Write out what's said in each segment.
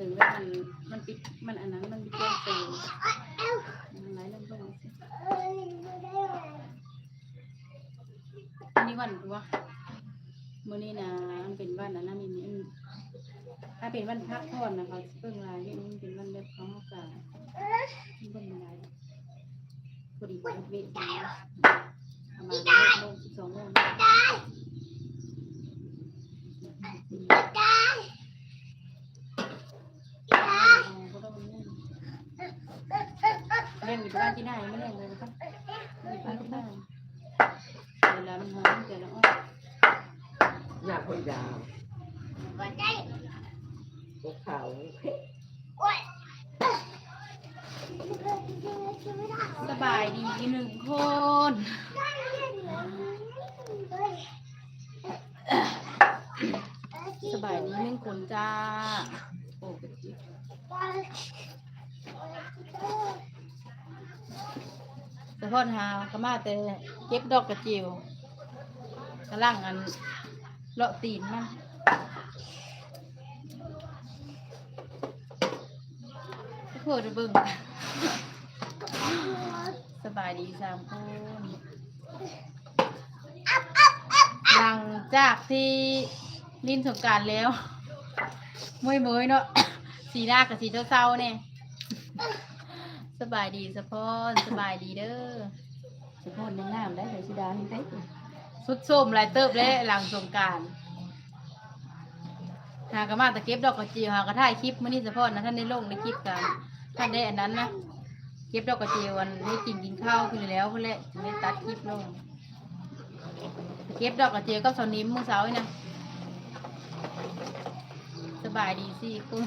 ถึงแล้วมันมันปิดมันอันนั้นมันปิดแจ้งเตือนมันไหลลงไปสิอันนี้วันวะมื่อนี้นะมันเป็นวันนะนนั้นนี่มันถ้าเป็นวันพักผ่อนนะเขาเพิ่งลายนี่มันเป็นวันแบบของอากาศมันเพิ่งลายพอดีวันเวทนี้ประมาณโมงสิบสองโมง เล่นอยู่บ้านที่ไหนไม่เล่นเลยนะครับอยู่บ้านที่ไหนเวลามันหอมแต่ละอ้อ อยากคนยาวพวกเขา สบายดีหนึ่งคน สบายดีหนึ่งคนจ้า โอ้จิสะพอนหาก็มาแต่เก็บดอกกระจิวกำลังอันเลาะตีนมันทุกคนจะเบิ่ง สบายดีสามคนหลังจากที่ลินสงกรารแล้วมวยเมยๆเนาะสีหน้ากับสีเศร้าๆเนี่ยสบายดีสะพอนสบายดีเด้อสะพอนยังงามได้ใส่สีดาเห็นได้สุดส้มลายเติบและหลังสงกรารหากระมาตะเก็บดอกกระเจียวหากระถ่ายคลิปมื่อนี้สะพอนนะท่านได้ลงในคลิปกันท่านได้อันนั้นนะ เก็บดอกกระเจียวอันได้กินกินข้าวคือแล้วเพื่อนแหละจึงได้ตัดคลิปลงเก็บดอกกระเจียวกับสาวนิ้มมือเสาร์นี่นะสบายดีสิคุณ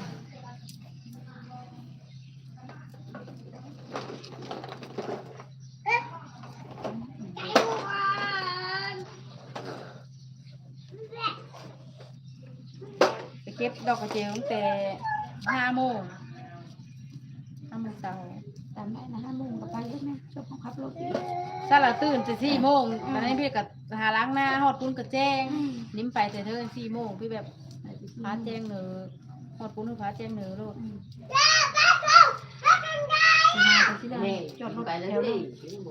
ไปเก็บดอกกระเจียวตั้งแต่ห้าโมงห้าโมงเช้าามได้นะห้าโมงกับไปได้ไหมชอบขับรถอยู่ถ้าเราตื่นจะสี่โมงตอนนี้พี่กับหาล้างหน้าหอดปุ้นกับแจ้ง นิ้มไปแต่เธอสี่โมงพี่แบบพาแจ้งเหนือหอดปุ้นหรือพาแจ้งเหนือลูกมาไปที่ไหนแม่จอดรถไปแถแล้ววดินี้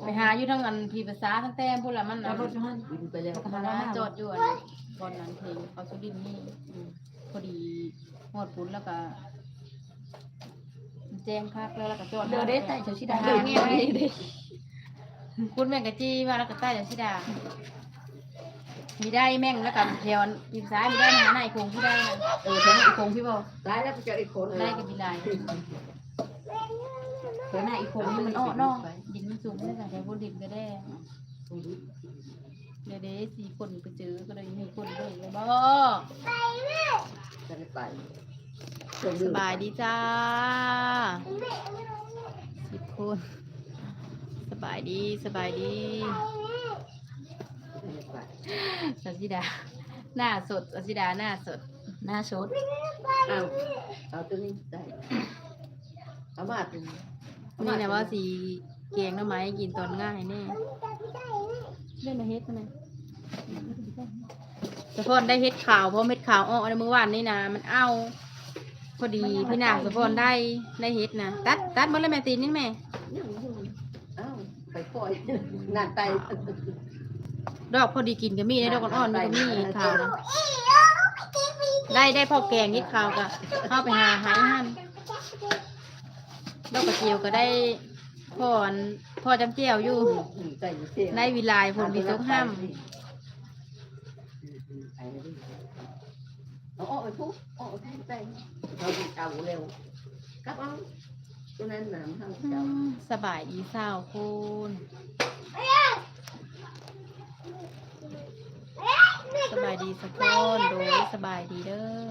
ไปหาอยู่ทั้งอันพีภาษาทั้งแต้มพูดละมันจอนะดรถอยู่หันบินไปแล้วหาจอดอยู่อันบอนนั้นเพลงเขาสุดินนี่อืมพอดีหอดปุ้นแล้วก็แจ้งคักแล้วแล้วก็จอดเดือได้แต่เฉยสีดาหาเงี้ยคุณแม่งกะจี้มาแล้วก็ใต้เดี๋ยวชิดา มีได้แม่งแล้วกับแถวปีซ้ายมีได้หาหน้าไอ้คงที่ได้นะเออแถวหน้าอีกคงพี่บอกตายแล้วไปเจออีกคนได้กับมีลายแถวหน้าอีกคงนี่นี่มัมันนอ้อ้ออเนาะเนาะดินมันสูงเลยค่ะแต่บนดินก็ได้เดี๋ยวเด้สี่คนไปเจอก็เลยมีคนด้วยเลยบ่จะได้ไป สบายดีจ้าสิบคนสบายดีสบายดีสัสิดา หน้าสดสัสิดาหน้าสด หน้าสดเอาเอาตัวนี้ได้เอามาตัวนี้นี่นะว่าสีเกียงหน้ำไม้กินตอนง่ายแน่เล่นมาเฮ็ดมาเลยสะพอนได้เฮ็ดข่าวเพราะเม็ดข่าวออกในเมื่อวานนี่นะมันเอา พอดีพี่นางสะพอนได้ได้เฮ็ดนะตัดตัดหมดเลยแม่ตีนนี่แม่ยังอยู่เอ้าไปปล่อยงานไตดอกพอดีกินก็มีได้ดอกอ่อนๆมันก็มีข่าวนะได้ได้พอแกงเฮ็ดข่าวก็เข้าไปหาหายหันดอกกระเจียวก็ได้พ่ออันพ่อจำเจียวอยู่ใจเสียในวิไลายผลมีตกห้าม เอาออกไปปุ๊บออกไปปุ๊บไปเราไปเอาเร็วกลับเอาตัวนั้นหนามทางอืเจ้ามสบายดีสาวคุณสบายดีสักคนโดยสบายดีเด้อ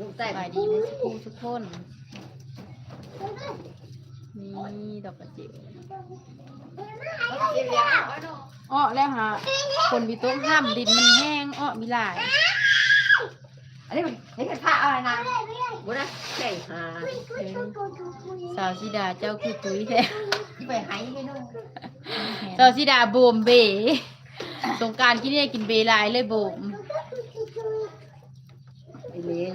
ลูกสแต่บายดีเด้อสักคู่ทุกคนนี่ดอกกระจิ๋วอ้อแล้วฮะคนมีโต๊ะห้ามดินมันแห้งอ้อมีหลาย อันนี้มันเห็นกันผ้าอะไรนะบุนะแข่งหาเดินสาวสิดาเจ้าคือตุ้ยแท้ไปหายไปนู่นสาวสิดาบวมเบสงกรารกินเนี่ยกินเบหลายเลยบวมไปเลี้ยง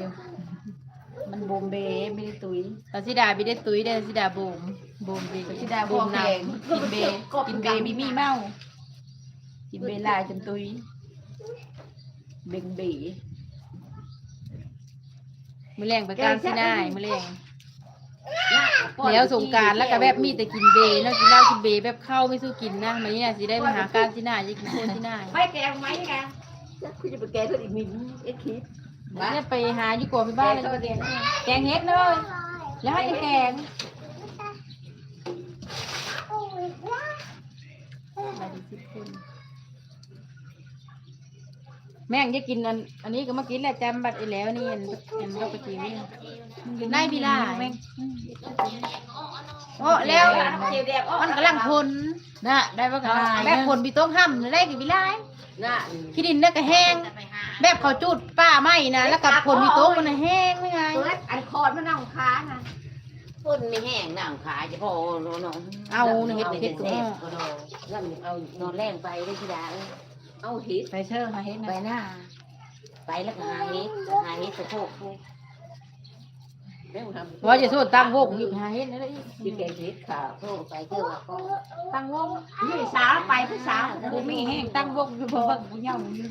บูมเบย์ไม่ได้ตุยตอนสิดาบิได้ตุ้ยได้สิดาบูมบูมบีก็สิได้บูมแดงกินเบย์กินเบย์มีมีเมากินเบย์ลายจนตุยเบงเบย์ มื้อแรงไปกลางสินายมื้อแรงแล้วสงกรารแล้วก็แบบมีแต่กินเบเนาะกินเหล้ากินเบแบบเข้าไม่สู้กินนะมื้อนี้น่ะสิได้มาหากลางสินายจะกินโคสินายไม่แกงไหมแกคุณจะไปแกงก็อีกมินเอ็กคิดเนี่ยไปหาอยู่กว่าไปบ้านเลยจะไปแกงแกงเฮ็ดเลยแล้วให้จะแกงมาดิสิบคน แม่งจะกินอันอันนี้ก็มากินแหละจำบัดอีแล้วนี่อันอันเราไปกินนี่นายพี่ล่าโอ้แล้วเจียวแดงมันกำลังพลน่ะได้ปะกะลายแบบพลพี่ต้องห้ำได้กี่วิไลน่ะขี้ดินเนี่ยก็แห้ง แบบเขาจุดป้าไหมนะแล้วกับพลพี่โต๊ะมันน่ะแห้งไม่ไงเปิดอันคอนมันนั่งค้านะคนไม่แห้งนั่งขายจะพอโน้องเอาเนี่ยเฮ็ดเฮ็เฮ็ดดเฮ็ก็ดก็นั่นเอานอนแรงไปได้ทีดา เอาหิดไปเชิญมาเฮ็ดไปนะหน้าไปแล้วก็หาเฮ็ดหาเฮ็ดสะโพกแม่ทำว่าจะสู้ตั้งวงอยู่หาเฮ็ดนั่นแหละอีกกินแกงหิดค่ะโทษไปเจอว่าก็ตั้งวงนี่สาวไปผู้สาวกูมีแห้งตั้งวงอยู่เบิ่งกูเหงาอยู่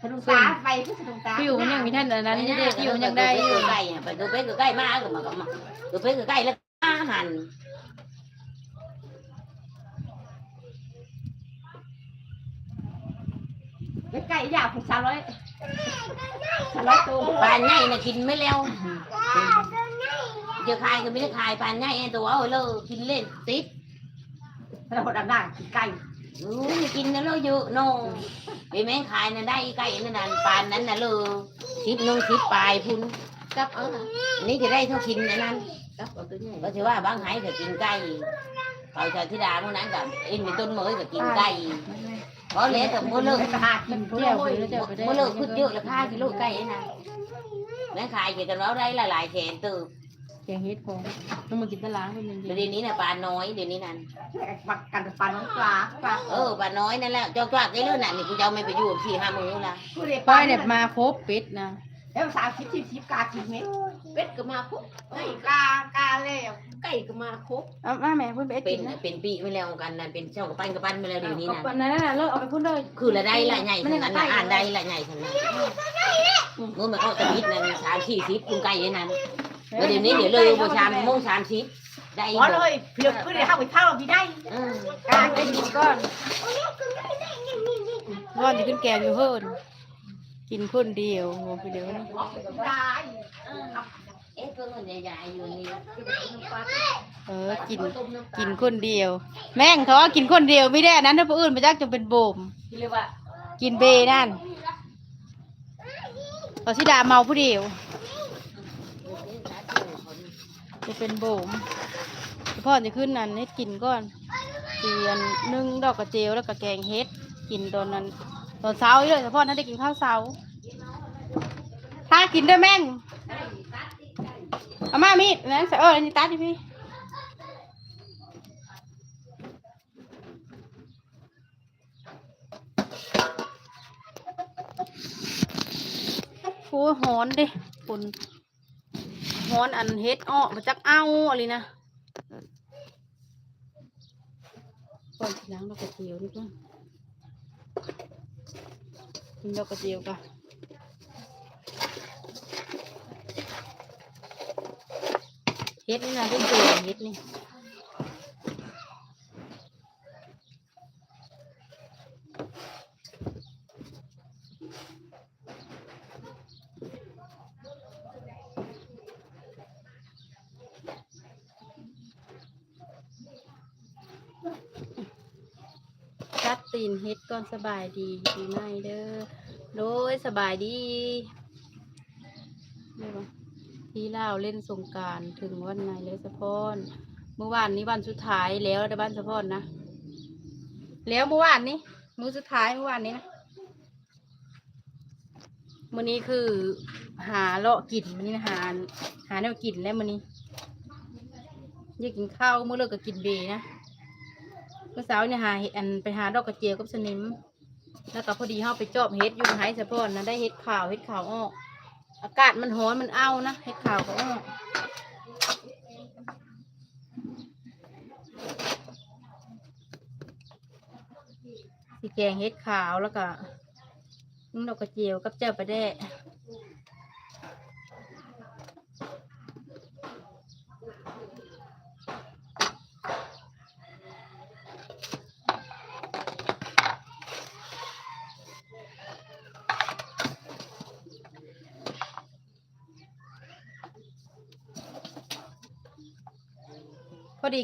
ผู้สาวไปผู้สาวตาฟิวมันยังมีท่านอันนั้นนี่เด็กฟิวยังได้อยู่ใกล้ไปดูไปใกล้มาก็มาก็มาดูไปใกล้แล้วอาหัน ใกล้ยาวผู้สาวร้อยสาวร้อยตัวปานใหญ่น่ะกินไม่แล้วจะขายก็ไม่ได้ขายปานใหญ่ตัวเอาเลยกินเล่นติดเราคนดังๆกินไก่อู้ยกินนั่นเลยเยอะน้องไปแม่งขายนั่นได้ใกล้นั่นนั่นปานนั้นน่ะเลยชิปนึงชิปปลายพุ่นกับเอาอันนี้จะได้เท่ากินอันนั้นกับเอาตัวใหญ่ก็ถือว่าบางไห้ก็กินไก่เขาชาวธิดาเมื่อนั้นกับเอ็นมีต้นเมยก็กินไก่เพราะแล้วแต่บ่เลิกกระหากินเที่ยวโอ้ไปยแล้วจะไปได้เมื่อเลิกพูดเยอะแล้วค่ากินลไก่นะแม่ขายกี่ตอนเราได้หลายๆแสนตืบแกงเฮ็ดของต้องมากินตะล้างเป็นยังเดี๋ยวนี้น่ะปลาน้อยเดี๋ยวนี้นั่นปักกันปันน้องปลาปลาเออปลาน้อยนั่นแหละเจ้าจ้าได้เรื่องน่ะนี่กูจะเอาไม่ไปอยู่สี่ห้ามื้อละผู้เด็กป้อยเนี่ยมาครบเป็ดนะ แล้วสาวชิบชิบชิบกากินไหมเป็ดก็มาคุกไก่กากาแล้วไก่ก็มาคุกเอามาแม่เพิ่นไปเป็กินนนะเป็นปีไม่แล้วกันนั่นเป็นเช่ากระปั้นกระปั้นไปแล้วเดี๋ยวนี้เอานั่นปะนั่นน่ะเลิกเอาไปพุ่นเลย คือละได้ละใหญ่ขนาดนั้นอ่านได้ละใหญ่ขนาดนั้นเมื่อมันก็จะมิดนั่นสามสี่สิบคุณไก่นั่นแล้วเดี๋ยวนี้เดี๋ยวเลยโบชามโมงสามสิบได้ขอเลยเพียงเพื่อให้เข้าไปเท่าพี่ได้เออ การไปกินก่อนก่อนจะขึ้นแกงอยู่เพิ่น กินคนเดียวโหไปเดียวนะเออกินกินคนเดียว แม่งเขาว่ากินคนเดียวไม่ได้นั้นถ้าผู้อื่นมาจักจะเป็นโบมกินเบนั่นพอสิดาเมาผู้เดียวจะเป็นโบมพ่อจะขึ้นนั่นให้กินก่อนเตียนนึ่งดอกกระเจียวแล้วก็แกงเฮ็ดกินตอนนั้น ตอนเช้าอีกเลยแต่พ่อนั้นได้กินข้าวเช้าถ้ากินด้วยแม่งเอามามีดนะเอออันนี้ตัดดิพี่โอ้ยหอนดิปุ่นหอนอันเฮ็ดอ้อมาจักเอาอะไรนะก่อนสิล้างดอกกระเจียวดีกว่า กินดอกกระเจียวกันเฮ็ดนี่นะเป็นตัวเฮ็ดนี่ ตีนเฮ็ดก่อนสบายดีปีใหม่เด้อโดยสบายดีเรียกว่าที่ลาวเล่นสงการถึงวันไหนเลยสะพอนเมื่อวานนี้วันสุดท้ายแล้วในบ้านสะพอนนะ แล้วเมื่อวานนี้มื้อสุดท้ายเมื่อวานนี้นะมื้อนี้คือหาเลาะกินมื้อนี้นะหาหาแนวกินแล้วมื้อนี้อยากกินข้าวมื้อเลิกก็กินเบนะ เมื่อเช้าเนี่ยหาเห็ดอันไปหาดอกกระเจียวกับสนิม แล้วก็พอดีเฮาไปจอบเฮ็ดอยู่ไห้สะพอนนะได้เฮ็ดขาวเฮ็ดขาวออก อากาศมันร้อนมันเอานะเฮ็ดขาวก็อ้อสีแกงเฮ็ดขาวแล้วก็นึ่งดอกกระเจียวกับเจ้าปลาแด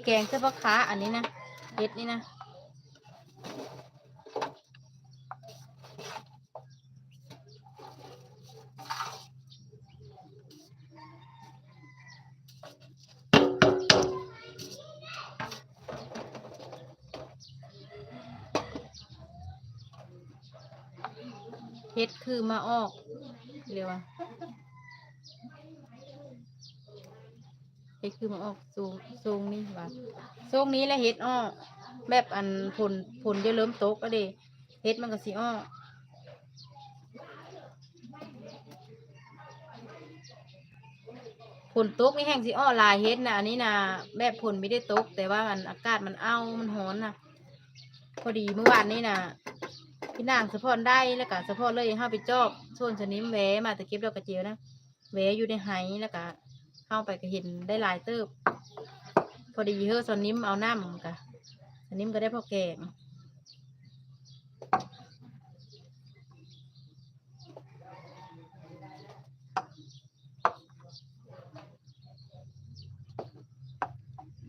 แกงเสื้อผ้าค้าอันนี้นะเฮ็ดนี่นะเฮ็ดคือมาออกเรียกว่า เฮ็ดคือมาออกทรงทรงนี้ว่าทรงนี้แหละเฮ็ดอ้อแบบอันผลผลจะเริ่มตกแล้วเด้เฮ็ดมันก็สิอ้อผลตกนี่แห้งสิอ้อลายเฮ็ดนะอันนี้นะแบบผลไม่ได้ตก แต่ว่ามันอากาศมันเอามันร้อนนะพอดีเมื่อวานนี้นะพี่นางสะพอนได้แล้วก็สะพอนเลยเข้าไปจอบส่วนสนิมแหวมาแต่เก็บดอกกระเจียวนะแหวอยู่ในไหแล้วก็ เข้าไปก็เห็นได้หลายเติบ พอดีเฮ้อสนิมเอาน้ำกะสนิมก็ได้พอแกง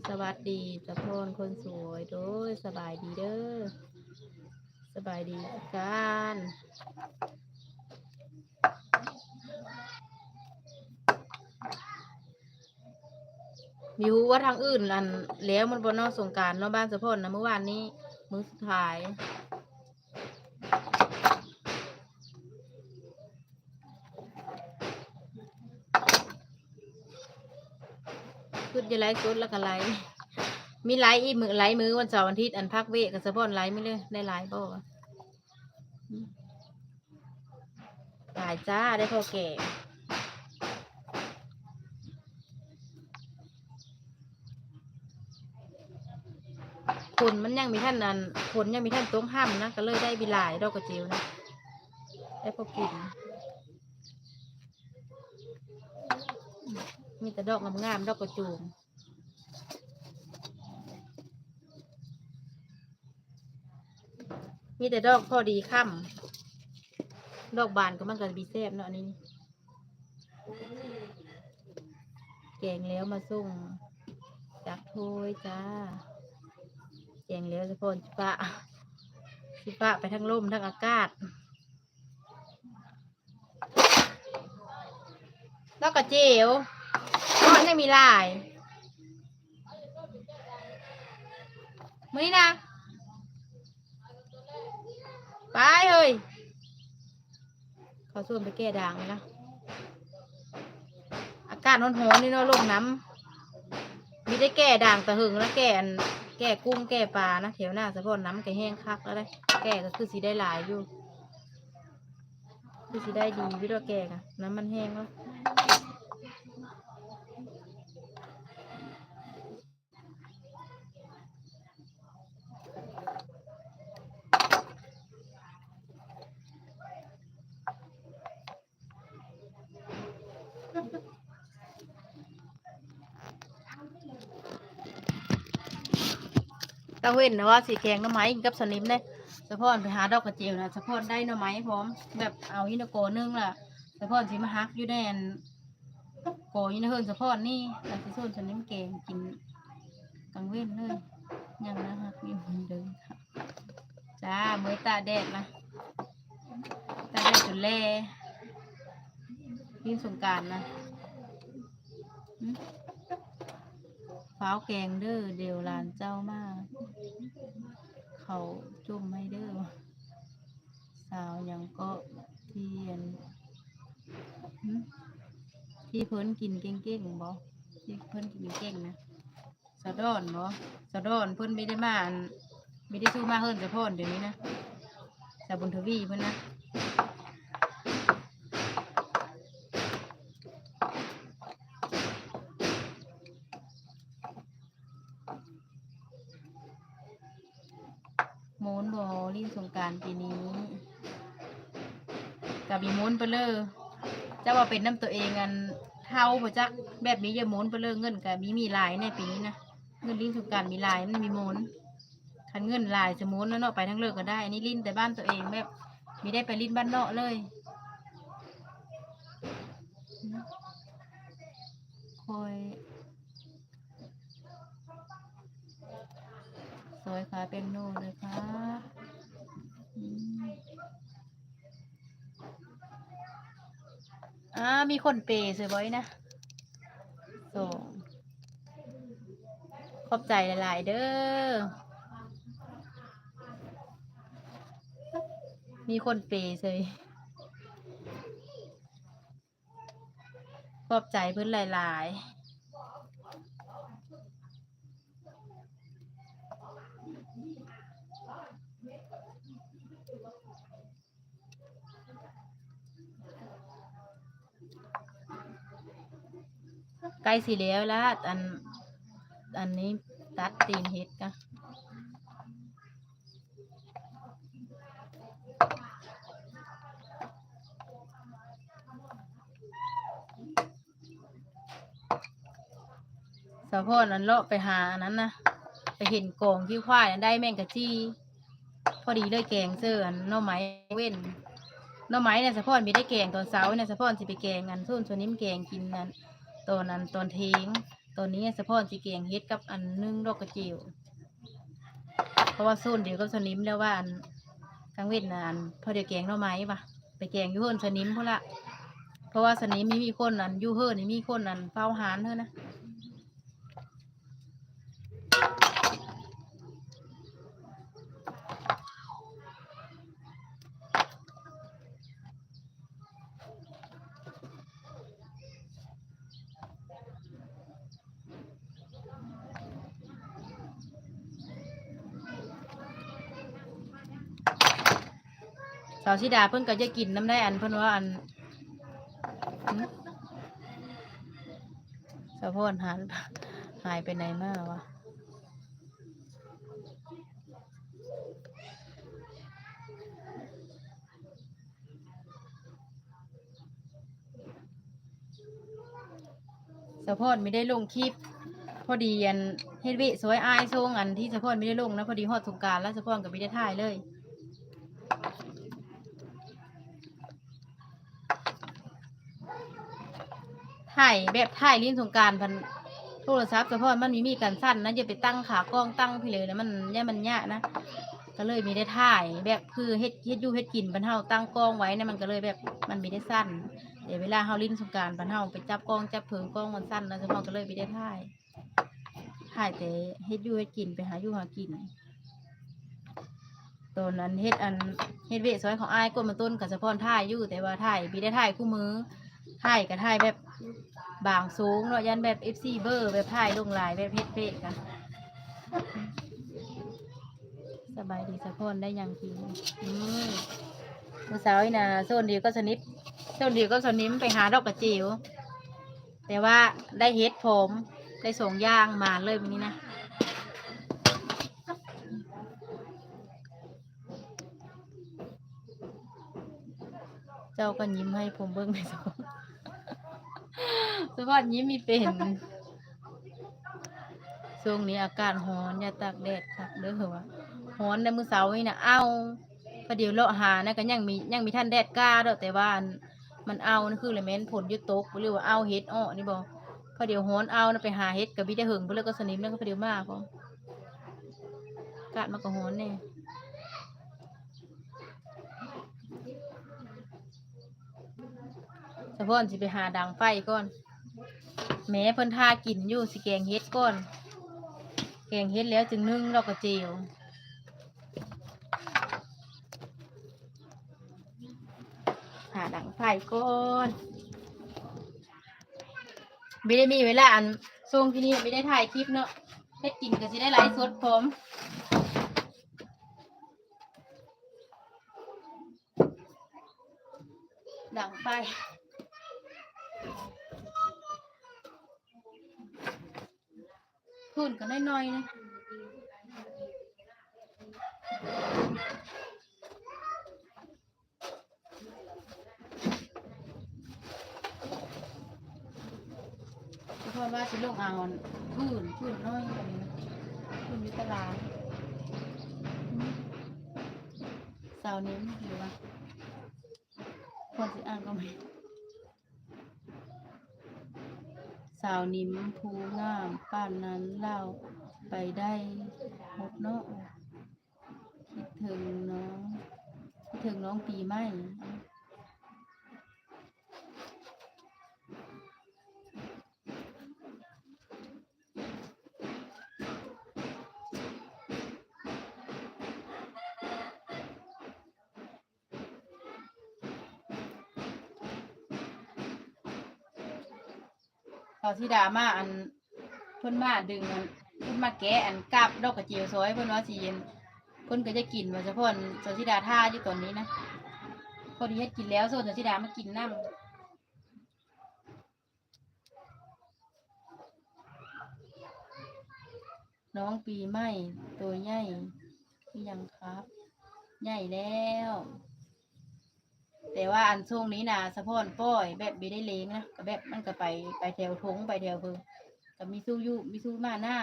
สวัสดีสะพนคนสวยโดยสบายดีเด้อสบายดีกัน มีฮู้ว่าทางอื่นอันแล้วมันบนนอกสงการนาะบ้านสะพอนนะเมื่อวานนี้มื้อสุดท้ายขึ้นจะไลฟ์สดแล้วก็ไลฟ์มีไลฟ์อีกมือไลฟ์มือวันเสาร์วันอาทิตย์อันพักเวกับสะพอนไลฟ์ไม่เลยได้ไลฟ์บ่ตายจ้าได้พอแก่ ผลมันยังมีท่านนั้นผลยังมีท่านต้องห้ามนะก็เลยได้บิลายดอกกระเจียวนะได้พอกิน มีแต่ดอกงามๆดอกกระจูมมีแต่ดอกพอดีค่ำดอกบานก็มันก็บีแซบเนาะอันนี้ แกงแล้วมาส่งจากโทยจ้า แงแล้วจะพนสิปะสิปะไปทั้งลมทั้งอากาศดอกกระเจียวก้อนไม่มีลายมือนี้นะไปเฮ้ยเขาส่วนไปแก้ด่างเลยนะอากาศร้อนๆนี่เนาะลมน้ำมีได้แก้ด่างตะหึงแล้วแก่น แก่กุ้งแก่ปลานะแถวหน้าสะพอนน้ำแก่แห้งคักแล้วได้แก่ก็คือสีได้หลายอยู่ คือสีได้ดีวิธีแก่กะน้ำมันแห้งแล้ว เว้นนะว่าสีแกงหน้ำไม้กับสนิมเนี่ยสะพอนไปหาดอกกระเจียวนะสะพอนได้หน้ำไม้พร้อมแบบเอาอินโกนึงล่ะสะพอนสีมาฮักอยู่ในอันโกอินเฮิร์นสะพอนนี่แต่สิส่วนสนิมแกงกินกลางเว้นเลยยังนะฮักอยู่เหมือนเดิมค่ะจ้าเมื่อตาแดดนะตาแดดจนแล่ยินสงการนะ ฟ้าวแกงเด้อเดียวหลานเจ้ามาก เขาจุ่มให้เด้อสาวยังก็เทียนหึที่เพิ่นกินเก่งๆบ่ที่เพิ่นกินเก่งนะสะดอนบ่สะดอนเพิ่นไม่ได้มาอันไม่ได้สู้มาเฮิรนสะพอนเดี๋ยวนี้นะสาบุญทวีเพิ่นนะ โมนบอลิ้นสงการปีนี้กับมีโมนไปเลยจะว่าเป็นน้ำตัวเองอันเท่าประจักแบบนี้จะโมนไปเลยเงินกับมีมีลายในปีนี้นะเงินลิ้นสงการมีลายมันมีโมนคันเงินลายจะโมนแล้วเนาะไปทั้งเลิกก็ได้อันนี้ลิ้นแต่บ้านตัวเองแบบมีได้ไปลิ้นบ้านเนอกเลยคอยส วยค่ะเป็นโนเลยค่ะอ่ามีคนเปย์สวยไว้นะส่งขอบใจหลาย ๆ เด้อ มีคนเปย์เลยขอบใจเพื่อนหลาย ๆ ใกล้สิแล้วละอัน อันนี้ตัดตีนเฮ็ดกะสะโพกนั้นเลาะไปหาอันนั้นนะไปเห็นกองขี้ควายน่ะได้แมงกะจี้พอดีเลยแกงเสื้ออันหน่อไม้เว้นน่อไม้เนี่ยสะโพกมีได้แกงตอนเช้าเนี่ยสะโพกสิไปแกงอันส่วนส่วนนี้มันแกงกินนั้น ตอนนั้นตอนเทงตอนนี้สะโพกสิแกงเฮ็ดกับอันนึ่งดอกกระเจียวเพราะว่าสูนเดียวกับสนิมแล้วว่าอันกลางเวทนน่ะอันพอเดียวแกงหน่อไม้ปะไปแกงยูเฮิรนสนิมพุ่นละเพราะว่าสนิมมีมีคนอันยูเฮิรนนี่มีคนอันเฝ้าหานเท่านะ สาวชิดาเพิ่นก็จะกินน้ำได้อันเพิ่นว่าอันสะโพนหันหายไปไหนมาวะสะโพนไม่ได้ลงคลิปพอดีอันเฮ็ดวิสวยอายทรงอันที่สะโพนไม่ได้ลงนะพอดีฮอดสงการแล้วสะโพนก็ไม่ได้ถ่ายเลย ถ่ายแบบถ่ายลิ้นสงการพันโทรศัพท์เฉพาะมันมีมีการสั้นนะอย่าไปตั้งขากล้องตั้งพี่เลยนะมันเนี่มันยากนะก็เลยมีได้ถ่ายแบบคือเฮ็ดเฮ็ดยูเฮ็ดกินบรรเทาตั้งกล้องไว้เนี่ยมันก็เลยแบบมันมีได้สั้นเดี๋ยวเวลาเฮาลิ้นสงกรารบรรเทาไปจับกล้องจับเพิงกล้องมันสั้นนะเฉพาะก็เลยมีได้ถ่ายถ่ายแต่เฮ็ดยูเฮ็ดกินไปหายูหากินตอนนั้นเฮ็ดอันเฮ็ดเวทซอยของอ้ายก้นมาต้นกับสะพอนถ่ายอยู่แต่ว่าถ่ายมีได้ถ่ายคู่มือ ถ่ายก็ถ่ายแบบบางสูงเนาะยันแบบ FC เบอร์แบบถ่ายลงลายแบบเพชรเพชกันสบายดีสะพนได้ยังกินอืมมือเช้านี่นะโซนเดียวก็สนิทโซนเดียวก็สนิมไปหาดอกกระจิ๋วแต่ว่าได้เฮ็ดผมได้ส่งย่างมาเลยวันนี้นะเจ้าก็ยิ้มให้ผมเบิ้งไปสอง สวัสดียิ้มมีเป็นช่วงนี้อากาศร้อนอย่าตากแดดค่ะเด้อเหรอวะร้อนในมือเสาร์นี่นะเอาพอเดี๋ยวเลาะหานะก็ยังมียังมีท่านแดดกล้าเด้อแต่ว่าอันมันเอานั่นคือเลยแม่นผลยุตกหรือว่าเอาเฮ็ดอ้อนี่บ่พอเดี๋ยวร้อนเอานะไปหาเฮ็ดกับบิได้หึงเพื่อแล้วก็สนิมแล้วก็พอเดี๋ยวมาพออากาศมันก็ร้อนแน่ เฉพาะสิไปหาดังไฟก่อนแม่เพิ่นทากินอยู่สิแกงเฮ็ดก่อน แกงเฮ็ดแล้วจึงนึ่งเราก็เจียวหาดังไฟก่อนไม่ได้มีเวลาอันช่วงที่นี่ไม่ได้ถ่ายคลิปเนาะเฮ็ดกินก็สิได้ไลฟ์สดพร้อมดังไฟ พื้นกันน้อยๆนะเพราะว่าสิลงอ่านพื้นพื้นน้อยนี้พื้นยุตลาดสาวนี้ไม่ดีวะคนสิอ่านก็ไม่ สาวนิมภูงามป้านนั้นเล่าไปได้หมดเนาะคิดถึงน้องคิดถึงน้องปีใหม่ เขาที่ดามาอันเพิ่นมาดึงอันเพิ่นมาแกะอันกาบดอกกระเจียวซอยเพิ่นว่าสิเย็นเพิ่นก็จะกินว่าเฉพาะอันสาวธิดาท่าอยู่ตอนนี้นะพอดีเฮ็ดกินแล้วส่วนสาวธิดามากินน้ำน้องปีใหม่ตัวใหญ่ยังครับ ใหญ่แล้ว แต่ว่าอันช่วงนี้นะสะพอนป้อยแบบไม่ได้เลี้ยงนะก็แบบมันก็ไปไปแถวทงไปแถวเพิ่งก็มีสู้ยุมีสู้มาหน้า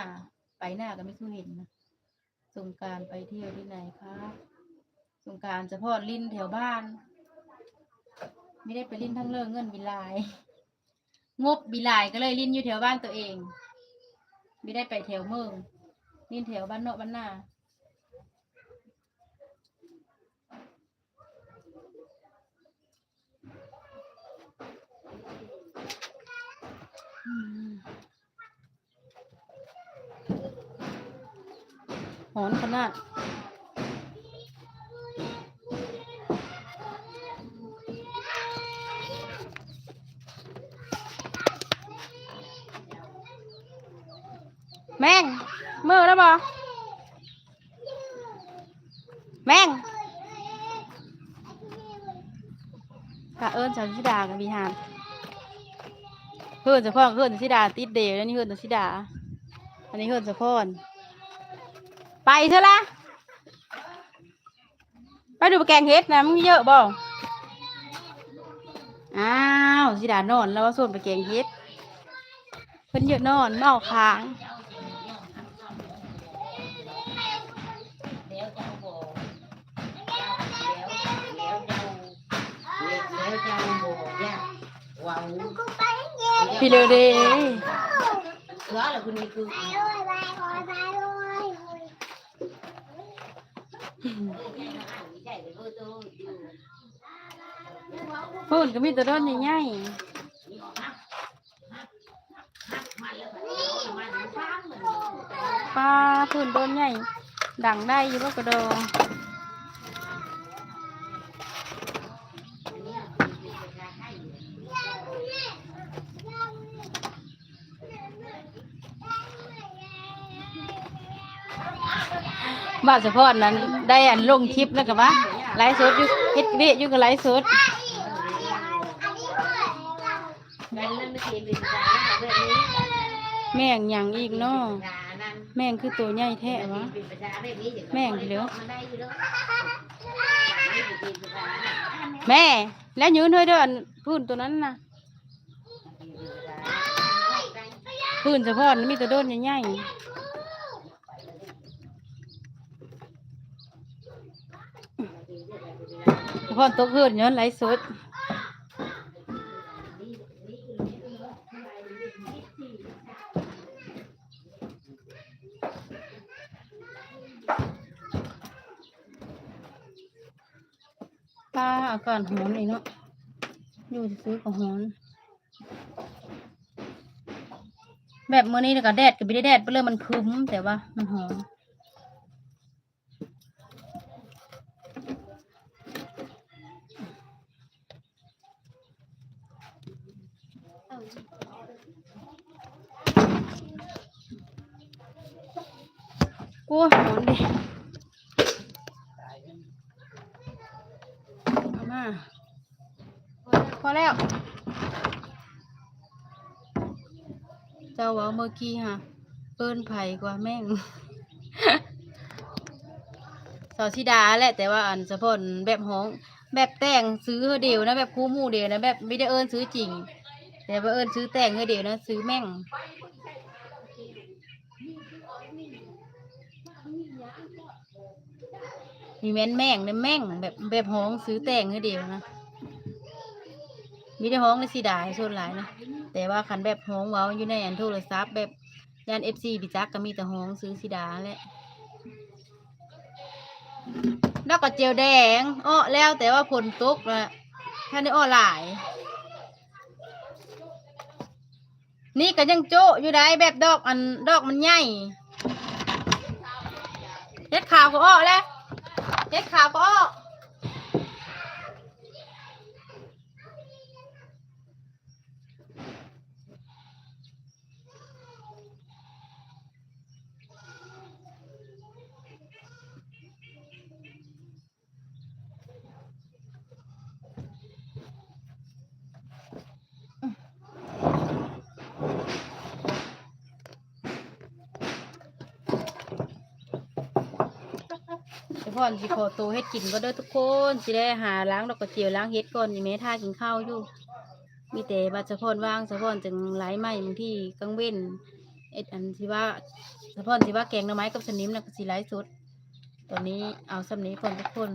ไปหน้าก็ไม่สู้เห็นนะสงการไปเที่ยวที่ไหนครับสงการสะพอนลิ้นแถวบ้าน ไม่ได้ไปลิ้นทั้งเรื่องเงินบิลาย งบบิลายก็เลยลิ้นอยู่แถวบ้านตัวเอง ไม่ได้ไปแถวเมืองลิ้นแถวบ้านนอกบ้านหน้า อนขนาดแม่งมือแล้วบอแมงกะเอิญสาวชิดากันบีหานเฮือนสะพอนเฮือนสิดาติดเดวแล้วนี่เฮือนสิดา อันนี้เฮือนสะพอน ไปเถอะละไปดูแกงเฮ็ดนะมึงเยอะบ่อ้าวสิดานอนแล้วว่าส่วนไปแกงเฮ็ดเพิ่นเยอะนอนเมาค้างแล้วเจ้าบอกแล้วเจ้าแล้วเจ้าบอกย่าว้าวพี่เร็วเด้ เหลือแล้วคุณนี่คือ เพูดก็มีแตัวโดนใหญ่ๆปลาพูดโดนใหญ่ดังได้อยู่บ่กระโด บ้านสะพอนนั้นได้อันลงคลิปแล้วก็ว่าไลฟ์สดยู่เฮ็ดเวียอยู่กับไลฟ์สดแม่งยังอีกเนาะแม่งคือตัวใหญ่แท้วะแม่งเหลือแม่ แล้วยืนเฮ้ยด้ออันพื้นตัวนั้นนะพื้นสะพอนมีแตัวโดนใหญ่ๆสะ พอนตกพื้นย้อนไลฟ์สดป้าอากาศหอนอีกเนาะอยู่ซื้อของหอนแบบเมื้อนี้น่ะก็แดดก็ไม่ได้แดดไปเลยมันครึ้มแต่ว่ามันหอนกูหอนดิเอามาพอแล้ว เจ้าเว่าเมื่อ กี้ฮะเอิ้นไผ่กว่าแม่งสาวชิดาแหละแต่ว่าอันสะพนแบบห้อง แบบแต่งซื้อเดียวนะแบบคู่มู่เดียวนะแบบไม่ได้เอิ้นซื้อจริง แต่ว่าเอิญซื้อแต่งเฮ้ยเดียวนะซื้อแม่งมีแม่นแม่งในแม่งแบบแบบห้องซื้อแต่งเดียวนะมีแต่ห้องในสีดาส่วนหลายนะ แต่ว่าคันแบบห้องเว้าอยู่ในอันโทรศัพท์แบบยานเอฟซีพิจักก็มีแต่ห้องซื้อสีดาแหละแล้วก็เจียวแดงอ้อแล้วแต่ว่าผลตกละแค่นี้อ้อหลาย นี่ก็ยังโจะอยู่ได้แบบดอกอันดอกมันใหญ่เฮ็ดขาวก็อ้อแล้วเฮ็ดขาวก็อ้อ เฉพาะสิขอโตวเฮ็ดกินก็เด้อทุกคนสิได้หาล้างดอกกระเจียวล้างเฮ็ดก่อนนี่แม่ท่ากินข้าวอยู่ มีแต่บาสะพอนว่างสะพอนจึงไหลไหมบางที่กังเว้นเอ็ดอันที่ว่าสะพอนที่ว่าแกงหน่อไม้กับสนิมนะก็สิไหลสุดตอนนี้เอาสำนี้ก่อนทุกคน